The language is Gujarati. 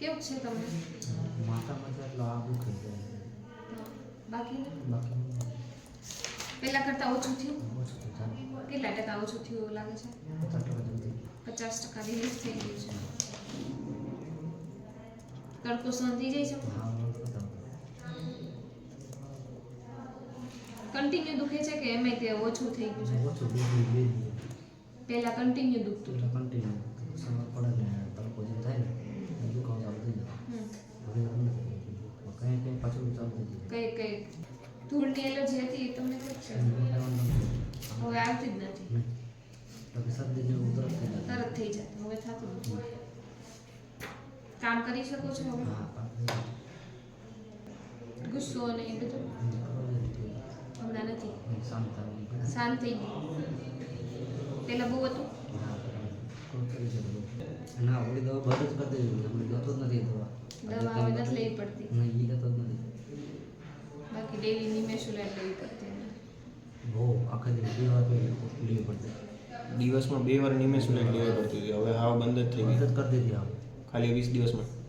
કેવું છે તમને માથામાં તો એટલો આ દુખે છે બાકી બાકી પહેલા કરતાં ઓછું થયું ઓછું થઈ જાય કેટલા ટકા ઓછું થયું એવું લાગે છે પચાસ ટકા જલ્દી પચાસ ટકા રિલીઝ થઈ ગયું છે તડકો સહન થઈ જાય છે હા બરાબર કન્ટિન્યુ દુખે છે કે એમાંય તે ઓછું થઈ ગયું છે ઓછું બે દી બે દી પહેલા કન્ટિન્યુ દુખતું એટલે કન્ટિન્યુ સમય પડે ને તડકો કઈ કઈ. ધૂળની એલર્જી હતી તમને કઈ છે? હવે આવતી જ નથી. તરત થઈ જાય. હવે થતું નથી. કામ કરી શકો છો હવે? ગુસ્સો અને એ બધું? હમણાં નથી. શાંત થઈ ગયું પેલા બહુ હતું? ના, ઓલી દવા બંધ જ કરી દેવી આપણે લેતો જ નથી દવા દવા હવે નથી લેવી પડતી નહીં એ લેતો જ નથી લેવી પડતી બહુ આખા દિવસ બે વાર લેવી પડતી દિવસમાં બે વાર નિમેશ લેવી પડતી હતી. હવે હાવ બંધ જ થઈ બંધ ગઈ જ કરી દીધી આમ. ખાલી વીસ દિવસમાં.